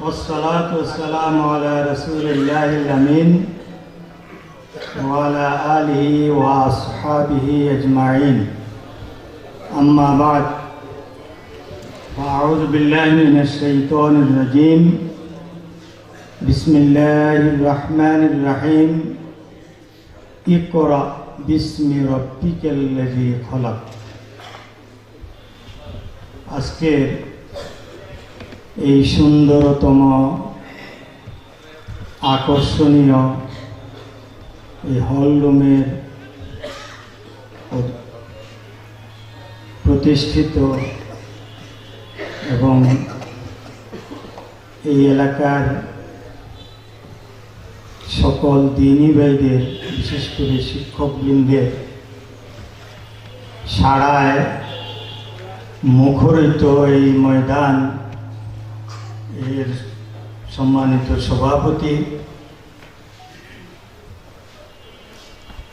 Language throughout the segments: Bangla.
والصلاة والسلام على رسول الله الأمين وعلى آله وأصحابه أجمعين أما بعد فأعوذ بالله من الشيطان الرجيم بسم الله الرحمن الرحيم اقرأ باسم ربك الذي خلق আজকের এই সুন্দরতম, আকর্ষণীয় এই হলরুমের প্রতিষ্ঠিত এবং এই এলাকার সকল দিনী ভাইদের, বিশেষ করে শিক্ষকবৃন্দের সাড়ায় মুখরিত এই ময়দান এর সম্মানিত সভাপতি,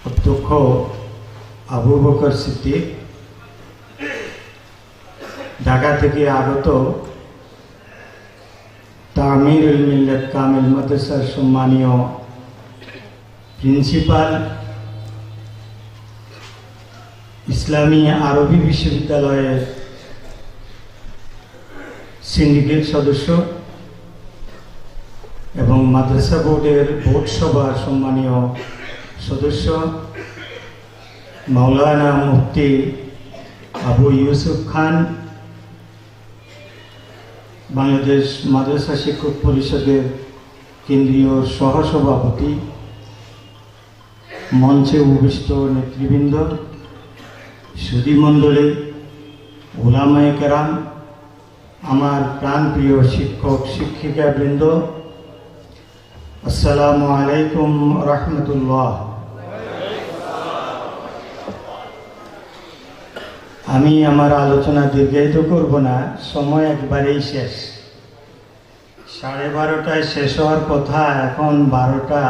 অধ্যক্ষ আবু বকর সিদ্দিক, ঢাকা থেকে আগত তামিরুল মিল্লাত কামিল মাদ্রাসার সম্মানীয় প্রিন্সিপাল, ইসলামী আরবি বিশ্ববিদ্যালয়ের সিন্ডিকেট সদস্য মাদ্রাসা বোর্ডের বোর্ড সভার সম্মানীয় সদস্য, মাওলানা মুফতি আবু ইউসুফ খান, বাংলাদেশ মাদ্রাসা শিক্ষক পরিষদের কেন্দ্রীয় সহসভাপতি, মঞ্চে উপবিষ্ট নেতৃবৃন্দ, সুধীমণ্ডলী ওলামায় কেরাম, আমার প্রাণপ্রিয় শিক্ষক, শিক্ষিকাবৃন্দ আসসালামু আলাইকুম রহমতুল্লাহ। আমি আমার আলোচনা দীর্ঘায়িত করব না, সময় একবারেই শেষ। সাড়ে বারোটায় শেষ হওয়ার কথা, এখন বারোটা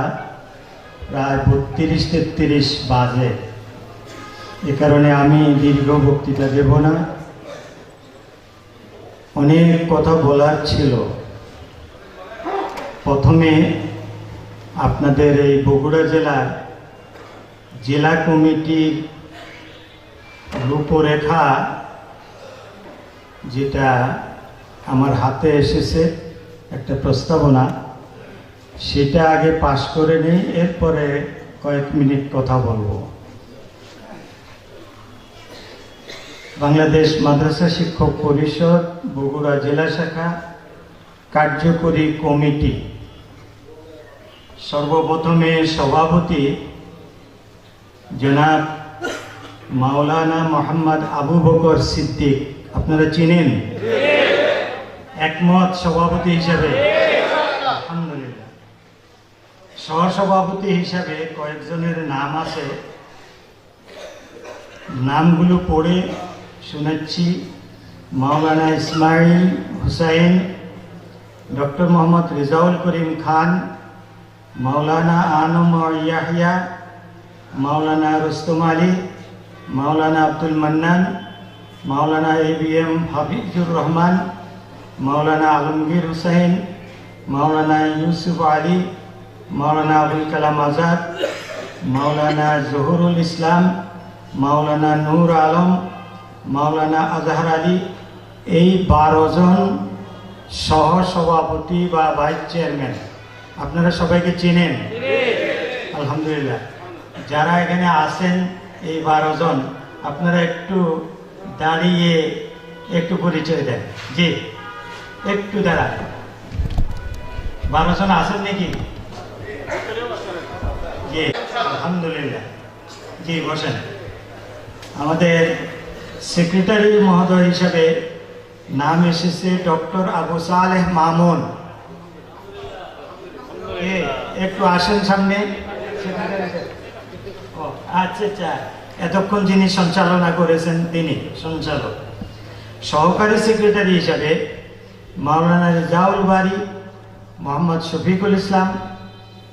প্রায় বত্রিশ তেত্রিশ বাজে। এ কারণে আমি দীর্ঘ বক্তৃতা দেব না। অনেক কথা বলার ছিল। প্রথমে আপনাদের এই বগুড়া জেলার জেলা কমিটির রূপরেখা যেটা আমার হাতে এসেছে, একটা প্রস্তাবনা, সেটা আগে পাশ করে নিই, এরপরে কয়েক মিনিট কথা বলব। বাংলাদেশ মাদ্রাসা শিক্ষক পরিষদ, বগুড়া জেলা শাখা কার্যকরী কমিটি। সর্বপ্রথমে সভাপতি জনাব মাওলানা মোহাম্মদ আবু বকর সিদ্দিক। আপনারা চিনেন? একমত সভাপতি হিসাবে। আলহামদুলিল্লাহ। সহসভাপতি হিসাবে কয়েকজনের নাম আছে। নামগুলো পড়ে শোনাচ্ছি Maulana Ismail Hussain, doctor Mohammad Rezaul Karim Khan Maulana ANM Yahya, Maulana Rustam Ali, Maulana Abdul Mannan, Maulana A B M Hafizur Rahman, Maulana Alamgir Hussain, Maulana Yusuf Ali, Maulana Abul Kalam Azad, Maulana Zahurul Islam, Maulana Nur Alam, Maulana Azhar Ali, এই বারো জন সহ সভাপতি বা ভাইস চেয়ারম্যান। আপনারা সবাইকে চেনেন? আলহামদুলিল্লাহ। যারা এখানে আছেন এই বারো জন, আপনারা একটু দাঁড়িয়ে একটু পরিচয় দেন। জি, একটু দাঁড়ান। বারো জন আছেন নাকি? জি, আলহামদুলিল্লাহ। জি, বসেন। আমাদের সেক্রেটারি মহোদয় হিসাবে নাম এসেছে ডক্টর আবু সালেহ মামুন। একটু আসেন সামনে। ও, আচ্ছা আচ্ছা। এতক্ষণ যিনি সঞ্চালনা করেছেন তিনি সঞ্চালক। সহকারী সেক্রেটারি হিসাবে মাওলানা রেজাউল বাড়ি মোহাম্মদ শফিকুল ইসলাম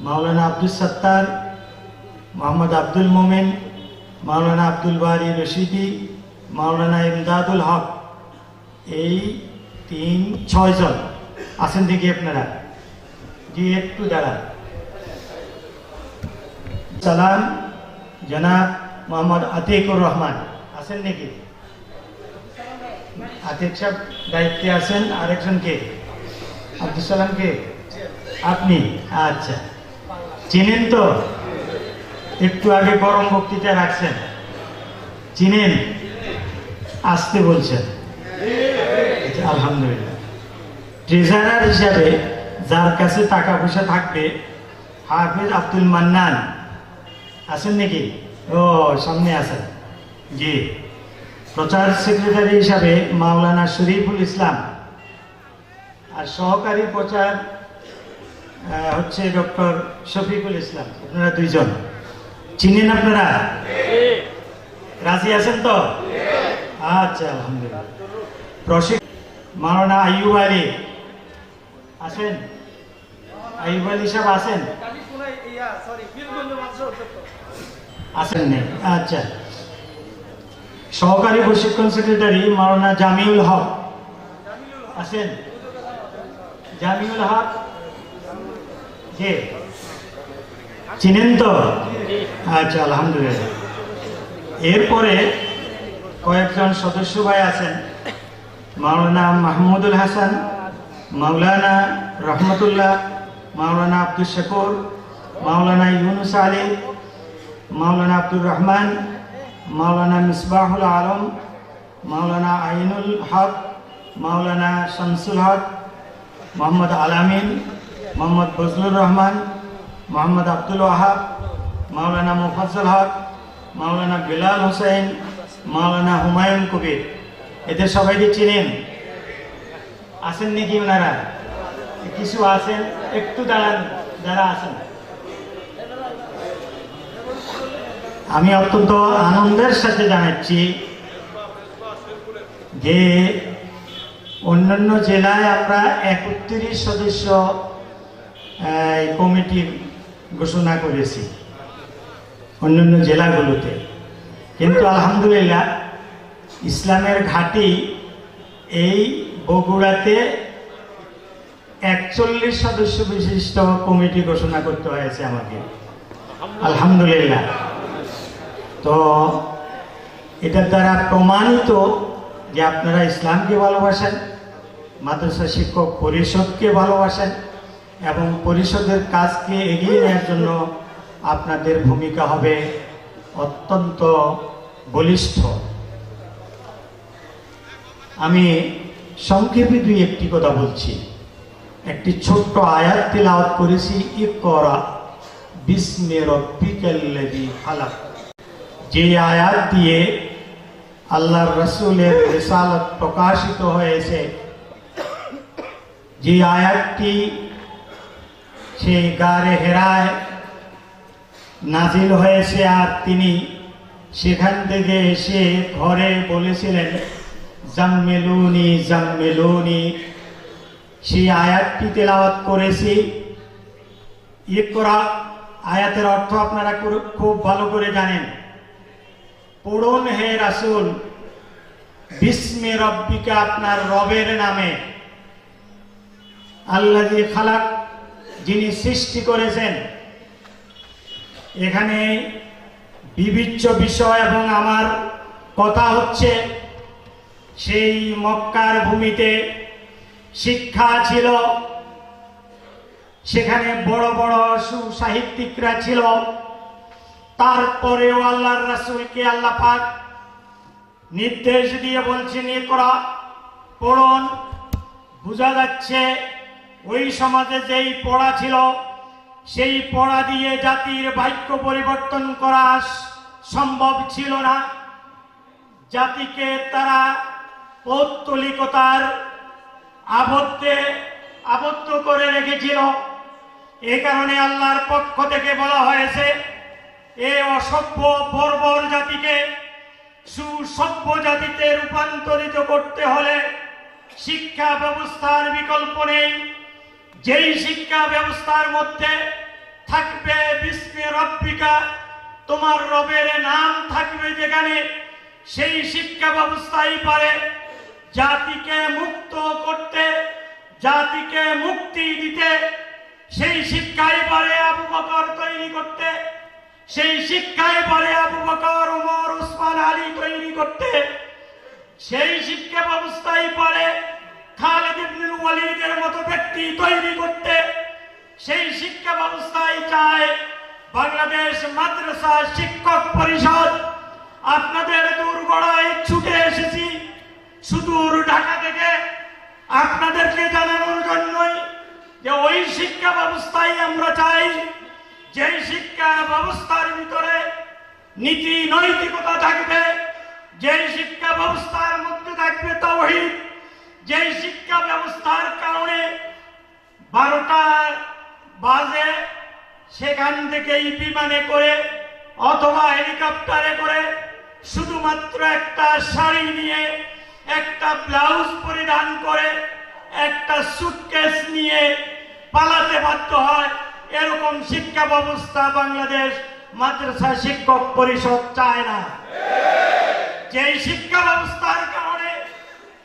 মাওলানা আব্দুল সত্তার মোহাম্মদ আব্দুল মোমেন মাওলানা আব্দুল বারি রশিদি মাওলানা ইমদাদুল হক। এই তিন ছয়জন। আসেন দেখি আপনারা। জি একটু দাঁড়ান। সালাম, জনাব মোহাম্মদ আতিকুর রহমান। আছেন নাকি? আতিক সাহেব দায়িত্বে আছেন, আরেকজন কে? আব্দুল সালাম কে? আপনি? আচ্ছা। চিনেন তো? একটু আগে গরম বক্তৃতা রাখছেন। চিনেন? আসতে বলছেন। আলহামদুলিল্লাহ। ট্রেজারার হিসাবে যার কাছে টাকা পয়সা থাকবে, হাফিজ আব্দুল মান্নান। আছেন নাকি? ও, সামনে আছেন। জি। প্রচার সেক্রেটারি হিসাবে মাওলানা শরীফুল ইসলাম। আর সহকারী প্রচার হচ্ছে ডক্টর শফিকুল ইসলাম। আপনারা দুইজন। চিনেন আপনারা? রাজি আছেন তো? আচ্ছা আলহামদুলিল্লাহ। প্রশিক মাওলানা আইয়ুব আলী। আছেন? আলী সাহেব আছেন? আছেন নেই আচ্ছা। সহকারী প্রশিক্ষণ সেক্রেটারি মাওলানা জামিউল হক। আছেন? জামিউল হক? কে চিনেন তো? আচ্ছা আলহামদুলিল্লাহ। এরপরে কয়েকজন সদস্য ভাই আছেন। মাওলানা মাহমুদুল হাসান মাওলানা রহমতুল্লাহ মাওলানা আব্দুল শাকুর, মাওলানা ইউনুস আলী, মাওলানা আব্দুর রহমান, মাওলানা মিসবাহুল আলম, মাওলানা আইনুল হক, মাওলানা শামসুল হক, মোহাম্মদ আলামিন, মোহাম্মদ ফজলুর রহমান, মোহাম্মদ আব্দুল ওয়াহাব, মাওলানা মুফাজ্জল হক, মাওলানা বিলাল হোসেন, মাওলানা হুমায়ুন কবির। এদের সবাইকে চিনেন। আছেন নাকি ওনারা? কিছু আছেন একটু দাঁড়ান যারা আছেন। আমি অত্যন্ত আনন্দের সাথে জানাচ্ছি যে অন্যান্য জেলায় আমরা একত্রিশ সদস্য আহ, কমিটি ঘোষণা করেছি অন্যান্য জেলাগুলোতে। কিন্তু আলহামদুলিল্লাহ ইসলামের ঘাটি এই বগুড়াতে একচল্লিশ সদস্য বিশিষ্ট কমিটি ঘোষণা করতে হয়েছে আমাকে। আলহামদুলিল্লাহ। তো এটার দ্বারা প্রমাণিত যে আপনারা ইসলামকে ভালোবাসেন, মাদ্রাসা শিক্ষক পরিষদকে ভালোবাসেন এবং পরিষদের কাজকে এগিয়ে নেওয়ার জন্য আপনাদের ভূমিকা হবে অত্যন্ত বলিষ্ঠ। আমি সংক্ষেপে দুই একটি কথা বলছি। একটি ছোট্ট আয়াত তেলাওয়াত করেছি, ইকরা বিস্মে রব্বিকাল্লাযী খালাক। যে আয়াত দিয়ে আল্লাহর রসুলের রেসালত প্রকাশিত হয়েছে, যে আয়াতটি সেই গারে হেরায় নাজিল হয়েছে আর তিনি সেখান থেকে এসে ঘরে বলেছিলেন, জাম্মেলুনি জাম্মেলুনি। সেই আয়াতটি তেলাওয়াত করেছি। ইকরা আয়াতের অর্থ আপনারা খুব- খুব ভালো করে জানেন। পড়ুন হে রাসুল, বিস্মে রব্বিকা আপনার রবের নামে। আল্লাহ খালাক যিনি সৃষ্টি করেছেন। এখানে বিবিচ্য বিষয় এবং আমার কথা হচ্ছে, সেই মক্কার ভূমিতে শিক্ষা ছিল। সেখানে বড় বড় সুসাহিত্যিকরা ছিল। তারপরেও আল্লাহর রাসূলকে আল্লাহ পাক নির্দেশ দিয়ে বলছেন, এ করা, পড়ন। বোঝা যাচ্ছে, ওই সমাজে যেই পড়া ছিল, সেই পড়া দিয়ে জাতির বাক্য পরিবর্তন করা সম্ভব ছিল না। জাতিকে তারা পৌত্তলিকতার আবদ্ধে আবদ্ধ করে রেখেছিল। এ কারণে আল্লাহর পক্ষ থেকে বলা হয়েছে, এ অসভ্য বর্বর জাতিকে সুসভ্য জাতিতে রূপান্তরিত করতে হলে শিক্ষা ব্যবস্থার বিকল্প নেই। যেই শিক্ষা ব্যবস্থার মধ্যে থাকবে, বিস্মে রব্বিকা, তোমার রবের নাম থাকবে যেখানে সেই শিক্ষা ব্যবস্থাই পারে। জাতিকে মুক্ত করতে, জাতিকে মুক্তি দিতে, সেই শিক্ষায় পারে আবু বকর তৈরি করতে, সেই শিক্ষায় পারে আবু বকর উমর উসমান, আলী তৈরি করতে, সেই শিক্ষা ব্যবস্থায় পারে খালেদ ওয়ালিদের মতো ব্যক্তি তৈরি করতে, সেই শিক্ষা ব্যবস্থাই চায় বাংলাদেশ মাদ্রাসা শিক্ষক পরিষদ। আপনাদের দুর্গড়ায় ছুটে এসেছি। সুদূর ঢাকা থেকে আপনাদেরকে জানানোর জন্যই যে ওই শিক্ষা ব্যবস্থাই আমরা চাই, যেই শিক্ষা ব্যবস্থার ভিতরে নীতি নৈতিকতা থাকবে, যেই শিক্ষা ব্যবস্থার মধ্যে থাকবে তৌহিদ, যেই শিক্ষা ব্যবস্থার কারণে বারোটা বাজে সেখান থেকেই বিমানে করে অথবা হেলিকপ্টারে করে শুধুমাত্র একটা শাড়ি নিয়ে একটা ব্লাউজ পরিধান করে, একটা সুটকেস নিয়ে পালাতে বাধ্য হয়। এরকম শিক্ষা ব্যবস্থা বাংলাদেশ মাদ্রাসা শিক্ষক পরিষদ চায় না। যেই শিক্ষা ব্যবস্থার কারণে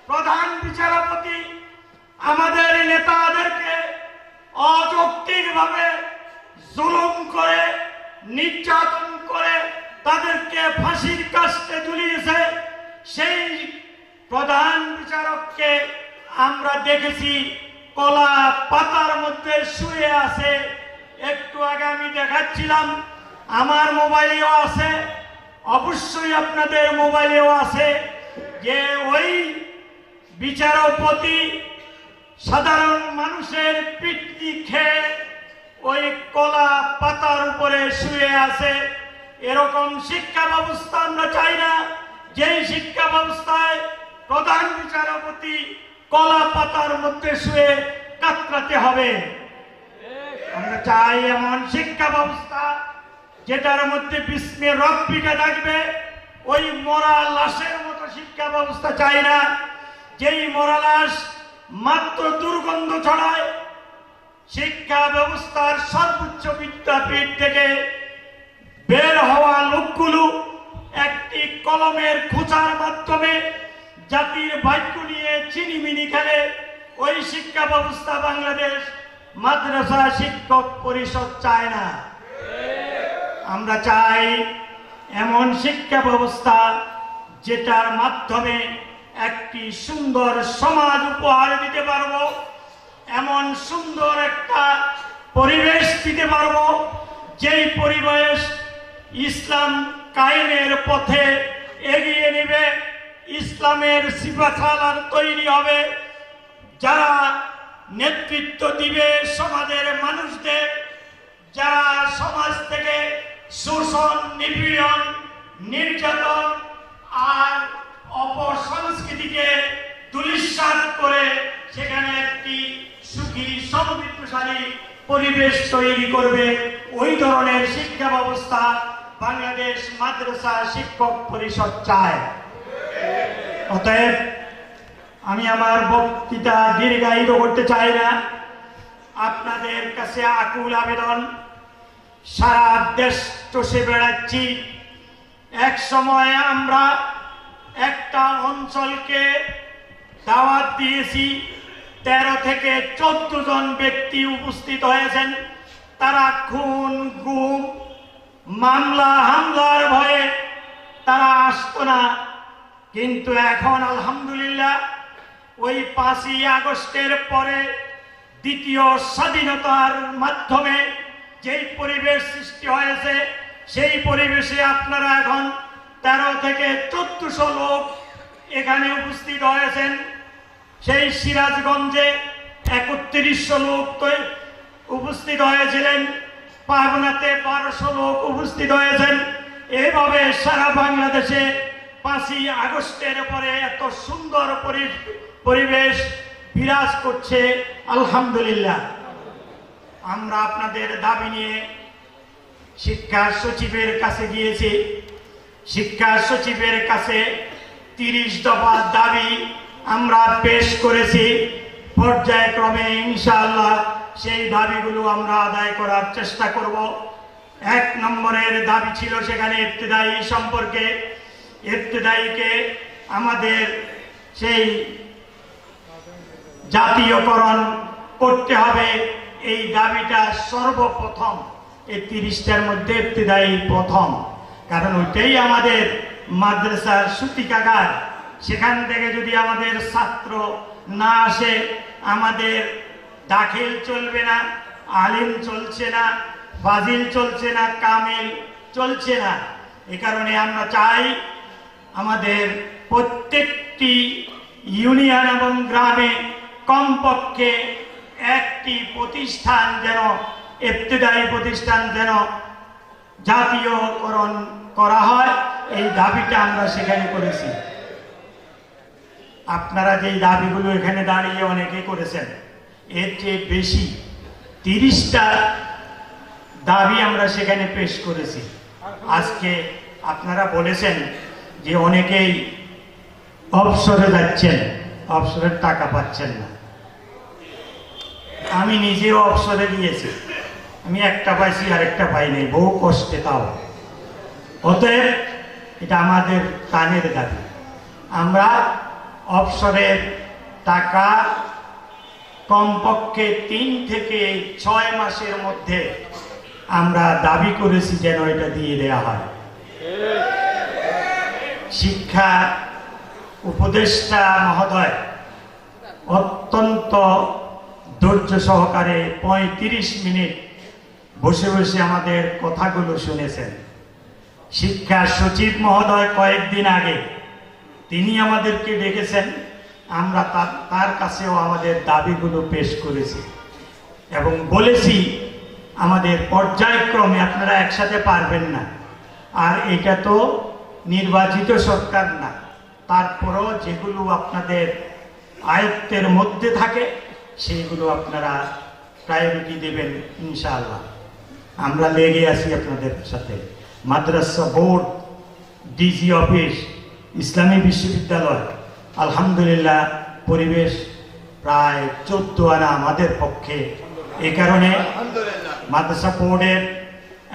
প্রধান বিচারপতি আমাদের নেতাদেরকে অযৌক্তিকভাবে জুলুম করে, নির্যাতন করে, তাদেরকে ফাঁসির কাস্তে ঝুলিয়েছে, সেই প্রধান বিচারককে আমরা দেখেছি, কলা পাতার মধ্যে শুয়ে আছে। একটু আগে আমি দেখাচ্ছিলাম, আমার মোবাইলেও আছে, অবশ্যই আপনাদের মোবাইলেও আছে, যে ওই বিচারপতি সাধারণ মানুষের পিটনি খেয়ে ওই কলা পাতার উপরে শুয়ে আছে। এরকম শিক্ষা ব্যবস্থা আমরা চাই না। যেই শিক্ষা ব্যবস্থায় প্রধান বিচারপতি কলা পাতার মধ্যে শুয়ে কাতরাতে হবে। আমরা চাই এমন শিক্ষা ব্যবস্থা যেটার মধ্যে বিস্মে রব্বিকা থাকবে। ওই মরা লাশের মতো শিক্ষা ব্যবস্থা চাই না। যেই মরা লাশ মাত্র দুর্গন্ধ ছড়ায়, শিক্ষা ব্যবস্থার সর্বোচ্চ বিদ্যাপীঠ থেকে বের হওয়া লোকগুলো একটি কলমের খোঁচার মাধ্যমে জাতির ভাগ্য নিয়ে চিনিমিনি খেলে ওই শিক্ষা ব্যবস্থা বাংলাদেশ মাদ্রাসা শিক্ষক পরিষদ চায় না। আমরা চাই এমন শিক্ষা ব্যবস্থা যেটার মাধ্যমে একটি সুন্দর সমাজ উপহার দিতে পারব, এমন সুন্দর একটা পরিবেশ দিতে পারব, যেই পরিবেশ ইসলাম কায়েমের পথে এগিয়ে নেবে। ইসলামের সিপাখালার তৈরি হবে। যারা নেতৃত্ব দিবে সমাজের মানুষদের, যারা সমাজ থেকে শোষণ, নিপীড়ন, নির্যাতন আর অপসংস্কৃতিকে দুলিশ্বাস করে সেখানে একটি সুখী, সমৃদ্ধশালী পরিবেশ তৈরি করবে। ওই ধরনের শিক্ষা ব্যবস্থা বাংলাদেশ মাদ্রাসা শিক্ষক পরিষদ চায়। অতএব আমি আমার বক্তৃতা দীর্ঘায়িত করতে চাই না। আপনাদের কাছে আকুল আবেদন। সারা দেশ চষে বেড়াচ্ছি। এক সময় আমরা একটা অঞ্চলকে দাওয়াত দিয়েছি। তেরো থেকে চোদ্দ জন ব্যক্তি উপস্থিত হয়েছেন। তারা খুন, গুম, মামলা, হামলার ভয়ে তারা আসতো না। কিন্তু এখন আলহামদুলিল্লাহ, ওই পাঁচই আগস্টের পরে দ্বিতীয় স্বাধীনতার মাধ্যমে যেই পরিবেশ সৃষ্টি হয়েছে, সেই পরিবেশে আপনারা এখন তেরো থেকে চোদ্দশো লোক এখানে উপস্থিত হয়েছেন। সেই সিরাজগঞ্জে একত্রিশশো লোক উপস্থিত হয়েছিলেন, পাবনাতে বারোশো লোক উপস্থিত হয়েছেন। এইভাবে সারা বাংলাদেশে পাঁচই আগস্টের পরে এত সুন্দর পরি- পরিবেশ বিরাজ করছে, আলহামদুলিল্লাহ। আমরা আপনাদের দাবি নিয়ে শিক্ষা সচিবের কাছে গিয়েছি। শিক্ষা সচিবের কাছে তিরিশ দফা দাবি আমরা পেশ করেছি। পর্যায়ক্রমে ইনশাআল্লাহ সেই দাবিগুলো আমরা আদায় করার চেষ্টা করব। এক নম্বরের দাবি ছিল সেখানে ইবতদায়ী সম্পর্কে। ইবতদায়ীকে আমাদের সেই জাতীয়করণ করতে হবে। এই দাবিটা সর্বপ্রথম, এই তিরিশটার মধ্যে ইবতিদায়ী প্রথম। কারণ ওইটাই আমাদের মাদ্রাসার সূতিকাগার। সেখান থেকে যদি আমাদের ছাত্র না আসে, আমাদের দাখিল চলবে না, আলিম চলছে না, ফাজিল চলছে না, কামিল চলছে না। এ কারণে আমরা চাই আমাদের প্রত্যেকটি ইউনিয়ন এবং গ্রামে কমপক্ষে একটি প্রতিষ্ঠান যেন, ইবতদায়ী প্রতিষ্ঠান যেন জাতীয়করণ করা হয়, এই দাবিটা আমরা সেখানে করেছি। আপনারা যেই দাবিগুলো এখানে দাঁড়িয়ে অনেকে করেছেন, এর চেয়ে বেশি তিরিশটা দাবি আমরা সেখানে পেশ করেছি। আজকে আপনারা বলেছেন যে অনেকেই অবসরে যাচ্ছেন অবসরের টাকা পাচ্ছেন না। আমি নিজেও অবসরে গিয়েছি। আমি একটা পাইছি আর একটা পাইনি বহু কষ্টে তাও। অতএব এটা আমাদের কানের দাবি। আমরা অবসরের টাকা কমপক্ষে তিন থেকে ছয় মাসের মধ্যে আমরা দাবি করেছি যেন এটা দিয়ে দেওয়া হয়। শিক্ষা উপদেষ্টা মহোদয় অত্যন্ত ধৈর্য সহকারে পঁয়ত্রিশ মিনিট বসে বসে আমাদের কথাগুলো শুনেছেন। শিক্ষা সচিব মহোদয় কয়েকদিন আগে তিনি আমাদেরকে ডেকেছেন, আমরা তার তার কাছেও আমাদের দাবিগুলো পেশ করেছি এবং বলেছি আমাদের পর্যায়ক্রমে আপনারা একসাথে পারবেন না। আর এটা তো নির্বাচিত সরকার না। তারপরও যেগুলো আপনাদের আয়ত্তের মধ্যে থাকে সেইগুলো আপনারা প্রায়োরিটি দেবেন ইনশাআল্লাহ। আমরা লেগে আছি আপনাদের সাথে। মাদ্রাসা বোর্ড ডিজি অফিস ইসলামী বিশ্ববিদ্যালয় আলহামদুলিল্লাহ পরিবেশ প্রায় চোদ্দ আনা আমাদের পক্ষে। এই কারণে মাদ্রাসা বোর্ডের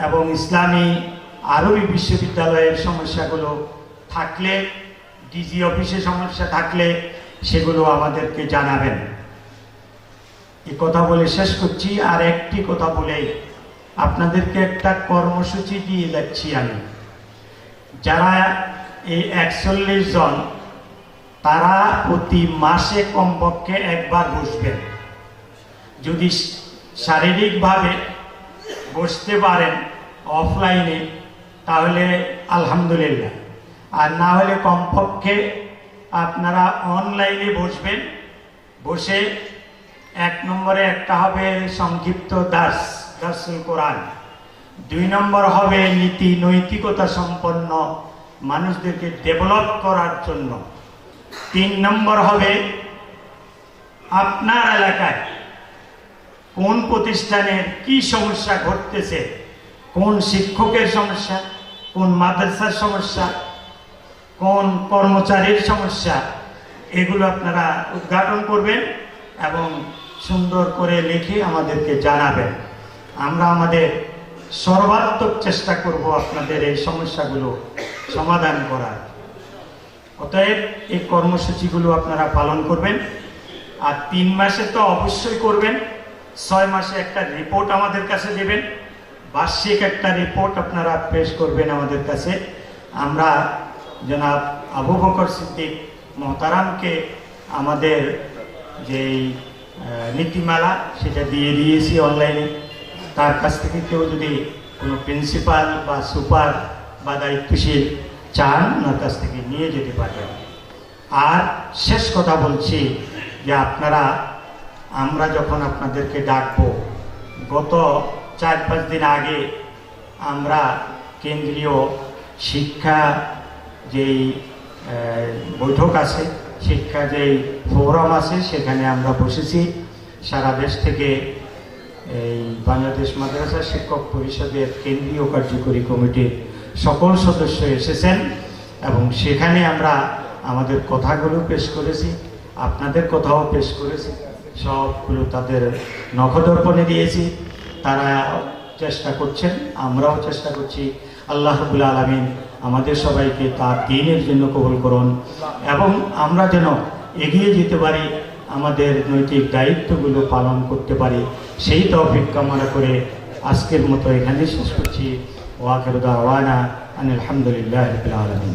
এবং ইসলামী আরবি বিশ্ববিদ্যালয়ের সমস্যাগুলো থাকলে ডিজি অফিসে সমস্যা থাকলে সেগুলো আমাদেরকে জানাবেন। এই কথা বলে শেষ করছি, আর একটি কথা বলে আপনাদেরকে একটা কর্মসূচি দিয়ে যাচ্ছি আমি। যারা এই একচল্লিশ জন, তারা প্রতি মাসে কমপক্ষে একবার বসবেন। যদি শারীরিকভাবে বসতে পারেন অফলাইনে তাহলে আলহামদুলিল্লাহ। আর না হলে কমপক্ষে আপনারা অনলাইনে বসবেন। বসে এক নম্বরে একটা হবে সংক্ষিপ্ত দাস দার্সুল কোরআন। দুই নম্বর হবে নীতি নৈতিকতা সম্পন্ন মানুষদেরকে ডেভেলপ করার জন্য। তিন নম্বর হবে আপনার এলাকায় কোন প্রতিষ্ঠানের কি সমস্যা ঘটতেছে, কোন শিক্ষকের সমস্যা কোন মাদ্রাসার সমস্যা, কোন কর্মচারীর সমস্যা, এগুলো আপনারা উদ্ঘাটন করবেন এবং সুন্দর করে লিখে আমাদেরকে জানাবেন। আমরা আমাদের সর্বাত্মক চেষ্টা করব আপনাদের এই সমস্যাগুলো সমাধান করার। অতএব এই কর্মসূচিগুলো আপনারা পালন করবেন। আর তিন মাসে তো অবশ্যই করবেন, ছয় মাসে একটা রিপোর্ট আমাদের কাছে দেবেন। বার্ষিক একটা রিপোর্ট আপনারা পেশ করবেন আমাদের কাছে। আমরা জনাব আবু বকর সিদ্দিক মহতারামকে আমাদের যেই নীতিমালা সেটা দিয়ে দিয়েছি অনলাইনে তার কাছ থেকে কেউ যদি কোনো প্রিন্সিপাল বা সুপার বা দায়িত্বশীল চান, ওনার কাছ থেকে নিয়ে যেতে পারবেন। আর শেষ কথা বলছি যে আপনারা, আমরা যখন আপনাদেরকে ডাকবো, গত চার পাঁচ দিন আগে আমরা কেন্দ্রীয় শিক্ষা যেই বৈঠক আছে, শিক্ষা যেই ফোরাম আছে, সেখানে আমরা বসেছি। সারা দেশ থেকে এই বাংলাদেশ মাদ্রাসা শিক্ষক পরিষদের কেন্দ্রীয় কার্যকরী কমিটির সকল সদস্য এসেছেন এবং সেখানে আমরা আমাদের কথাগুলো পেশ করেছি, আপনাদের কথাও পেশ করেছি। সবগুলো তাদের নখদর্পণে দিয়েছি। তারা চেষ্টা করছেন, আমরাও চেষ্টা করছি। আল্লাহ রবুল আলমিন আমাদের সবাইকে তার দিনের জন্য কবল করুন এবং আমরা যেন এগিয়ে যেতে পারি, আমাদের নৈতিক দায়িত্বগুলো পালন করতে পারি। সেই তৌফিক কামনা করে আজকের মতো এখানে শেষ করছি। ওয়াকের দাওয়ানা আনিল রবিল আলমিন।